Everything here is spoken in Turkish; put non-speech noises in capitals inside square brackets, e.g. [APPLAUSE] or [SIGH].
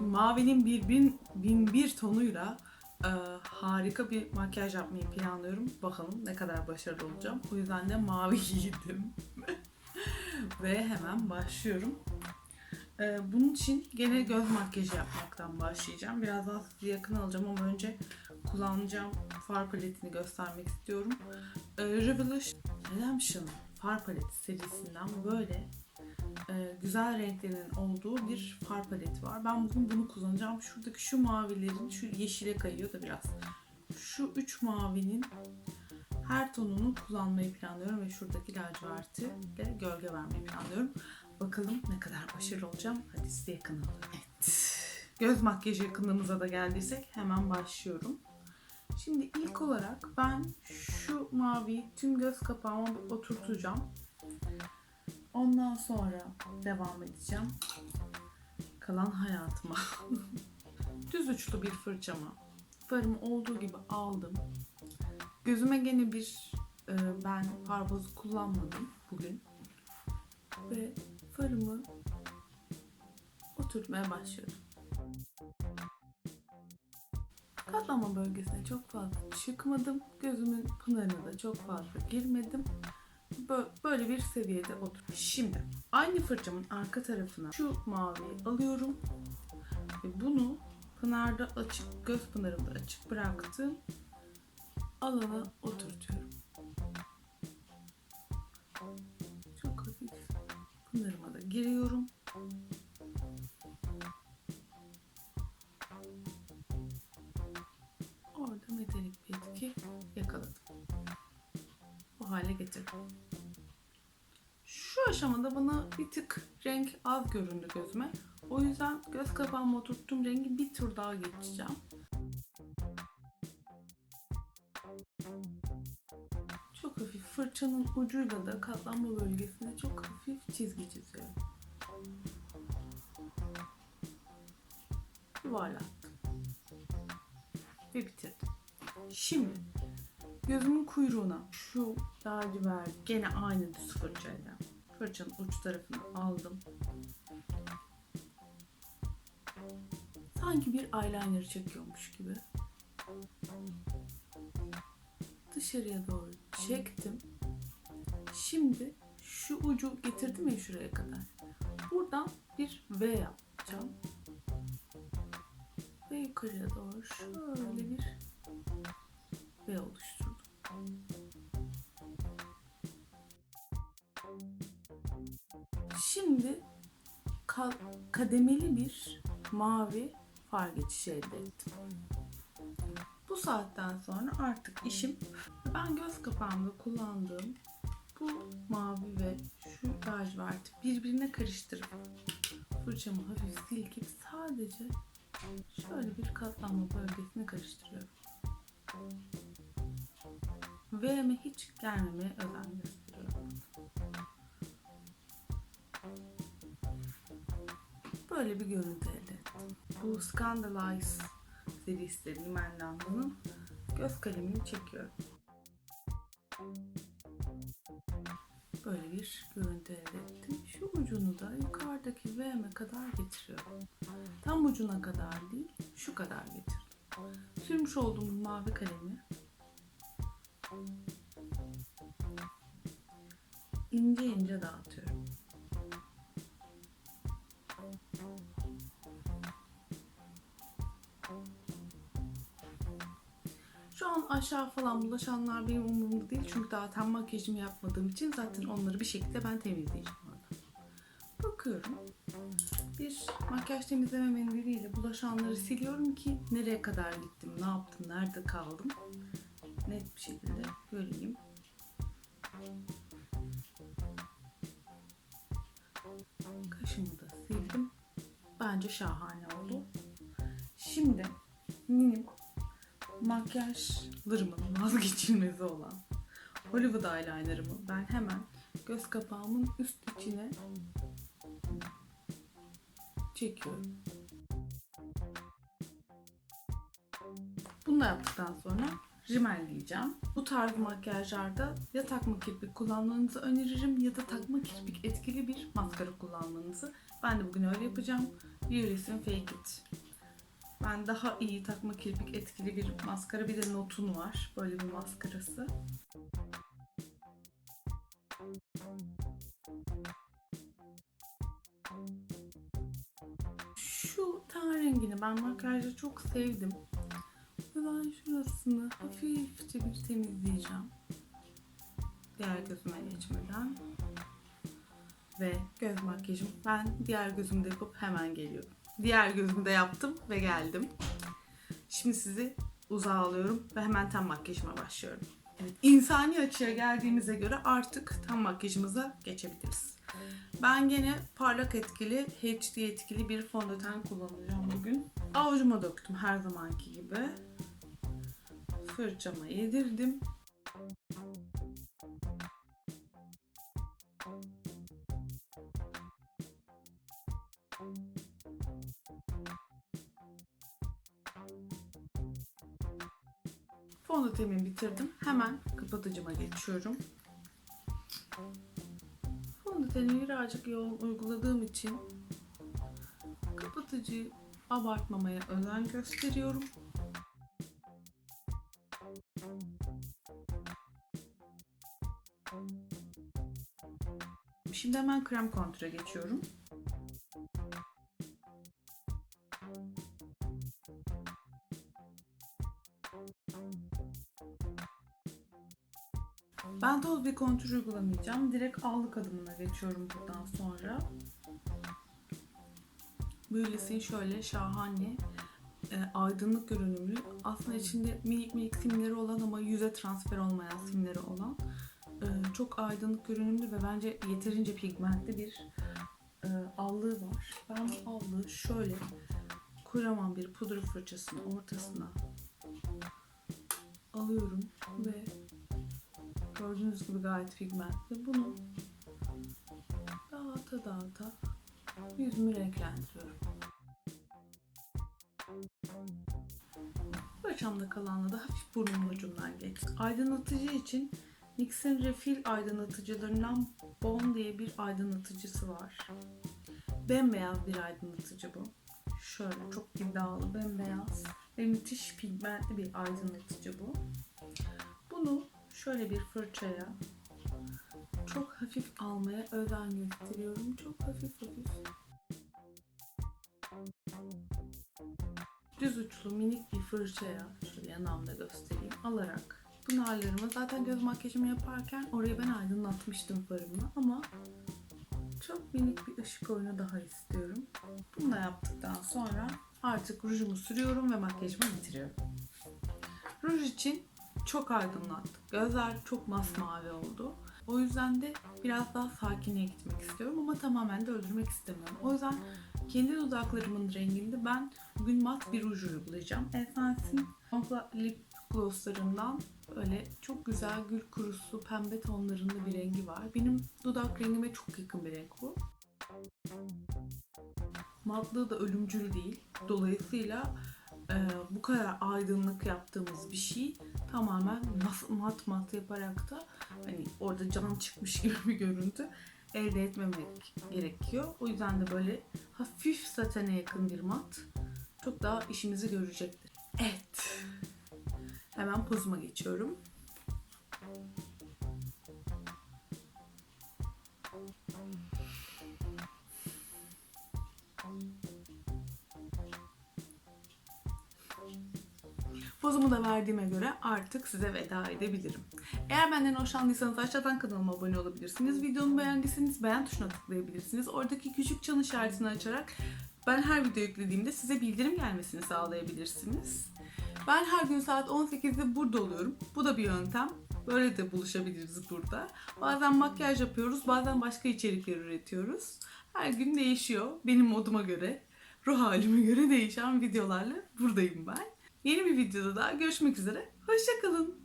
Mavinin bir bin, bin bir tonuyla e, harika bir makyaj yapmayı planlıyorum. Bakalım ne kadar başarılı olacağım. O yüzden de mavi [LAUGHS] giydim. Ve hemen başlıyorum. E, bunun için gene göz makyajı yapmaktan başlayacağım. Biraz daha sizi yakın alacağım ama önce kullanacağım far paletini göstermek istiyorum. E, Revolution Redemption far paleti serisinden böyle güzel renklerin olduğu bir far paleti var. Ben bugün bunu kullanacağım. Şuradaki şu mavilerin şu yeşile kayıyor da biraz. Şu üç mavinin her tonunu kullanmayı planlıyorum ve şuradaki laciverti de gölge vermeyi planlıyorum. Bakalım ne kadar başarılı olacağım. Hadi size yakın. Evet. Göz makyajı yakınlığımıza da geldiysek hemen başlıyorum. Şimdi ilk olarak ben şu maviyi tüm göz kapağıma oturtacağım. Ondan sonra devam edeceğim. Kalan hayatıma. [LAUGHS] Düz uçlu bir fırçamı farımı olduğu gibi aldım. Gözüme gene bir e, ben far kullanmadım bugün. Ve farımı oturtmaya başlıyorum. Katlama bölgesine çok fazla çıkmadım. Gözümün pınarına da çok fazla girmedim. Bö- Böyle bir seviyede otur. Şimdi aynı fırçamın arka tarafına şu maviyi alıyorum. Ve bunu pınarda açık, göz pınarımda açık bıraktığım alana oturtuyorum. Çok hafif pınarıma da giriyorum. Getirdim. Şu aşamada bana bir tık renk az göründü gözüme. O yüzden göz kapağıma oturttuğum rengi bir tur daha geçeceğim. Çok hafif fırçanın ucuyla da katlanma bölgesine çok hafif çizgi çiziyorum. Yuvarlattım. Ve bitirdim. Şimdi gözümün kuyruğuna şu lacivert gene aynı düz fırçayla fırçanın uç tarafını aldım. Sanki bir eyeliner çekiyormuş gibi. Dışarıya doğru çektim. Şimdi şu ucu getirdim ya şuraya kadar. Buradan bir V yapacağım. Ve yukarıya doğru şöyle bir V oluşturdum. Şimdi ka- kademeli bir mavi far geçişi elde ettim. Bu saatten sonra artık işim ben göz kapağımda kullandığım bu mavi ve şu laciverti birbirine karıştırıp fırçamı hafif silkip sadece şöyle bir katlanma bölgesini karıştırıyorum. V'me hiç gelmemeye özen gösteriyorum. Böyle bir görüntü elde ettim. Bu Scandalize serisi Limenlanda'nın göz kalemini çekiyorum. Böyle bir görüntü elde ettim. Şu ucunu da yukarıdaki V'me kadar getiriyorum. Tam ucuna kadar değil, şu kadar getirdim. Sürmüş olduğum mavi kalemi ince ince dağıtıyorum. Aşağı falan bulaşanlar benim umurumda değil. Çünkü daha tam makyajımı yapmadığım için zaten onları bir şekilde ben temizleyeceğim orada. Bakıyorum. Bir makyaj temizleme mendiliyle bulaşanları siliyorum ki nereye kadar gittim, ne yaptım, nerede kaldım. Net bir şekilde göreyim. Kaşımı da sildim. Bence şahane oldu. Şimdi minim makyajlarımın vazgeçilmezi olan Hollywood eyelinerımı ben hemen göz kapağımın üst içine çekiyorum. Bunu yaptıktan sonra rimelleyeceğim. Bu tarz makyajlarda ya takma kirpik kullanmanızı öneririm ya da takma kirpik etkili bir maskara kullanmanızı. Ben de bugün öyle yapacağım. Beauty's'in Fake It. Ben daha iyi takma kirpik etkili bir maskara bir de Notun var. Böyle bir maskarası. Şu ten rengini ben makyajda çok sevdim. Ve ben şurasını hafifçe bir temizleyeceğim. Diğer gözüme geçmeden. Ve göz makyajım. Ben diğer gözümde yapıp hemen geliyorum. Diğer gözümde yaptım ve geldim. Şimdi sizi uzağa alıyorum ve hemen ten makyajıma başlıyorum. Evet, insani açıya geldiğimize göre artık ten makyajımıza geçebiliriz. Ben gene parlak etkili, HD etkili bir fondöten kullanacağım bugün. Avucuma döktüm her zamanki gibi. Fırçama yedirdim. Fondötenimi bitirdim. Hemen kapatıcıma geçiyorum. Fondöteni birazcık yoğun uyguladığım için kapatıcıyı abartmamaya özen gösteriyorum. Şimdi hemen krem kontüre geçiyorum. Ben toz bir kontür uygulamayacağım. Direkt allık adımına geçiyorum buradan sonra. Böylesi şöyle şahane, e, aydınlık görünümlü. Aslında içinde minik minik simleri olan ama yüze transfer olmayan simleri olan e, çok aydınlık görünümlü ve bence yeterince pigmentli bir e, allığı var. Ben bu allığı şöyle kocaman bir pudra fırçasının ortasına alıyorum ve gördüğünüz gibi gayet pigmentli. Bunu dağıta dağıta yüzümü renklendiriyorum. Fırçamda kalanla da hafif burnumun ucundan geç. Aydınlatıcı için NYX'in Refill aydınlatıcılarından Bon diye bir aydınlatıcısı var. Bembeyaz bir aydınlatıcı bu. Şöyle çok iddialı bembeyaz ve müthiş pigmentli bir aydınlatıcı bu. Bunu şöyle bir fırçaya çok hafif almaya özen gösteriyorum. Çok hafif hafif. Düz uçlu minik bir fırçaya şöyle yanağımda göstereyim alarak pınarlarımı zaten göz makyajımı yaparken orayı ben aydınlatmıştım farımla ama çok minik bir ışık oyunu daha istiyorum. Bunu da yaptıktan sonra artık rujumu sürüyorum ve makyajımı bitiriyorum. Ruj için çok aydınlattık. Gözler çok masmavi oldu. O yüzden de biraz daha sakinliğe gitmek istiyorum ama tamamen de öldürmek istemiyorum. O yüzden kendi dudaklarımın renginde ben bugün mat bir ruj uygulayacağım. Essence'in Lip Gloss'larından böyle çok güzel gül kurusu pembe tonlarında bir rengi var. Benim dudak rengime çok yakın bir renk bu. Matlığı da ölümcül değil. Dolayısıyla e, bu kadar aydınlık yaptığımız bir şey tamamen mat mat, yaparak da hani orada can çıkmış [LAUGHS] gibi bir görüntü elde etmemek gerekiyor. O yüzden de böyle hafif satene yakın bir mat çok daha işimizi görecektir. Evet. Hemen pozuma geçiyorum. Pozumu da verdiğime göre artık size veda edebilirim. Eğer benden hoşlandıysanız aşağıdan kanalıma abone olabilirsiniz. Videomu beğendiyseniz beğen tuşuna tıklayabilirsiniz. Oradaki küçük çan işaretini açarak ben her video yüklediğimde size bildirim gelmesini sağlayabilirsiniz. Ben her gün saat 18'de burada oluyorum. Bu da bir yöntem. Böyle de buluşabiliriz burada. Bazen makyaj yapıyoruz, bazen başka içerikler üretiyoruz. Her gün değişiyor. Benim moduma göre, ruh halime göre değişen videolarla buradayım ben. Yeni bir videoda daha görüşmek üzere. Hoşçakalın.